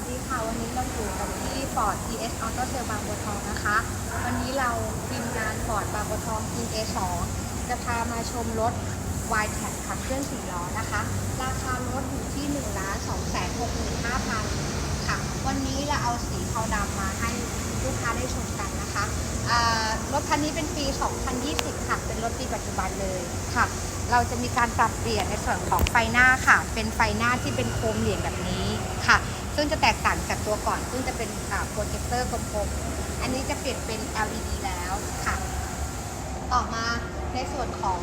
สดีค่ะ วันนี้เราอยู่กันที่ Ford TS Auto Sale บางบัวทองนะคะ วันนี้เราทีมงาน Ford บางบัวทองทีม A2 จะพามาชมรถ y t e c ขับเคลื่อน4ล้อนะคะ ราคารถอยู่ที่1 2 6 5 0 0 0ค่ะ วันนี้เราเอาสีเทาดำมาให้ลูกค้าได้ชมกันนะคะรถคันนี้เป็นปี 2020 ค่ะ เป็นรถปีปัจจุบันเลยค่ะ เราจะมีการปรับเปลี่ยนในส่วนของไฟหน้าค่ะ เป็นไฟหน้าที่เป็นโคมเหลี่ยมแบบนี้ค่ะ ซึ่งจะแตกต่างจากตัวก่อน ซึ่งจะเป็นโปรเจคเตอร์กลมๆ อันนี้จะเปลี่ยนเป็น LED แล้วค่ะ ต่อมาในส่วนของ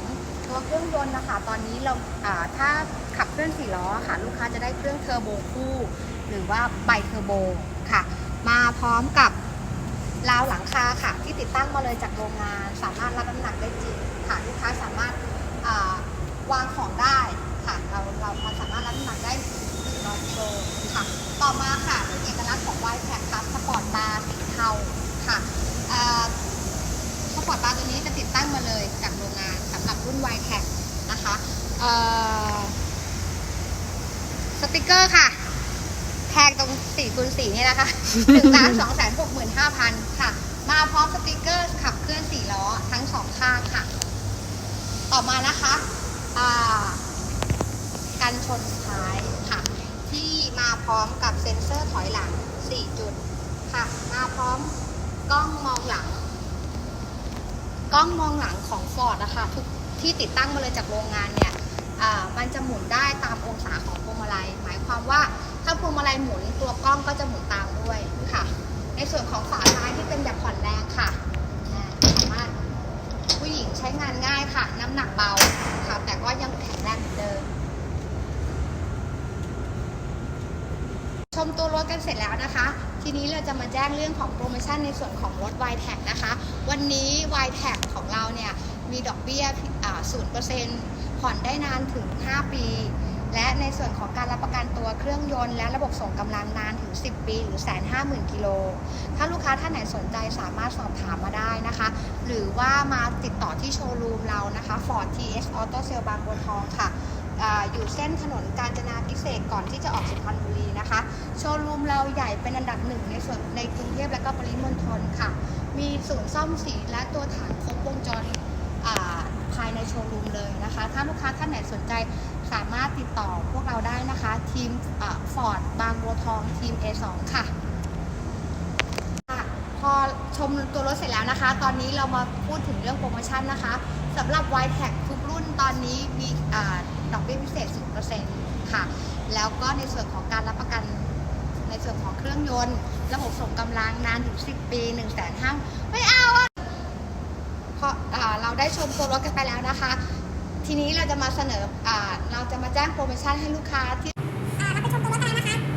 ตัวเครื่องยนต์นะคะ ตอนนี้เราาถ้าขับเคลื่อนสี่ล้อค่ะ ลูกค้าจะได้เครื่องเทอร์โบคู่ หรือว่าไบเทอร์โบค่ะ มาพร้อมกับราวหลังคาค่ะ ที่ติดตั้งมาเลยจากโรงงาน สามารถรับน้ำหนักได้จริงค่ะลูกค้าสามารถาวางของได้ค่ะเราเราสามารถรับน้ำหนักได้ถึงร้อยกิโลค่ะ ต่อมาค่ะเป็นเอกลักษณ์ของ y แพ็คครับสปอร์ตบาร์สีเทาค่ะสปอร์ตบาร์ตัวนี้จะติดตั้งมาเลยจากโรงงานสำหรับรุ่น y t e c นะคะสติกเกอร์ค่ะแทงตรง4คูณ4นี่นะคะ1ล้าน2แสน6 5 0 0 0ค่ะ มาพร้อมสติกเกอร์ขับเคลื่อน4ล้อทั้งสองข้างค่ะ ต่อมานะคะอ่ากันชนท้ายค่ะ ที่มาพร้อมกับเซ็นเซอร์ถอยหลัง 4 จุดค่ะ มาพร้อมกล้องมองหลัง กล้องมองหลังของฟอร์ดนะคะทุกที่ติดตั้งมาเลยจากโรงงานเนี่ยอ่ามันจะหมุนได้ตามองศาของพวงมาลัย หมายความว่าถ้าพวงมาลัยหมุนตัวกล้องก็จะหมุนตามด้วยค่ะ ในส่วนของฝาท้ายที่เป็นแบบผ่อนแรงค่ะสามารถผู้หญิงใช้งานง่ายค่ะ น้ำหนักเบาค่ะแต่ก็ยังแข็งแรงเหมือนเดิม ช มตัวรถกันเสร็จแล้วนะคะ ทีนี้เราจะมาแจ้งเรื่องของโปรโมชั่นในส่วนของรถ y t a g นะคะ วันนี้ y t a g ของเราเนี่ยมีดอกเบี้ยอ่า0%ผ่อนได้นานถึง 5 ปี และในส่วนของการรับประกันตัวเครื่องยนต์ และระบบส่งกำลังนานถึง 10 ปีหรือแสนห้าหมื่นกิโล ถ้าลูกค้าท่านไหนสนใจสามารถสอบถามมาได้นะคะ หรือว่ามาติดต่อที่โชว์รูมเรานะคะ Ford TS Auto Sale บางบัวทองค่ะออยู่เส้นถนนกาญจนาพิเศษกก่อนที่จะออกสุพรรณบุรีนะคะ โชว์รูม เราใหญ่เป็นอันดับหนึ่งในส่วนในกรุงเทพและก็ปริมณฑลค่ะ มีศูนย์ซ่อมสีและตัวถังครบวงจรภายในโชว์รูมเลยนะคะ ถ้าลูกค้าท่านไหนสนใจสามารถติดต่อพวกเราได้นะคะ ทีมฟอร์ดบางบัวทองทีม A2 ค่ะค่ะพอชมตัวรถเสร็จแล้วนะคะ ตอนนี้เรามาพูดถึงเรื่องโปรโมชั่นนะคะสำหรับ y t e c ทุกรุ่นตอนนี้มีอดอกเบี้ยพิเศษ 0%ค่ะ แล้วก็ในส่วนของการรับประกัน ในส่วนของเครื่องยนต์ ระบบส่งกำลังนานถึง 10 ปี 1 5 0 0 0 0ไม่เอาเพราะเราได้ชมตัวรถกันไปแล้วนะคะ ทีนี้เราจะมาเสนออเราจะมาแจ้งโปรโมชั่นให้ลูกค้าที่เราไปชมตัวรถกันนะคะ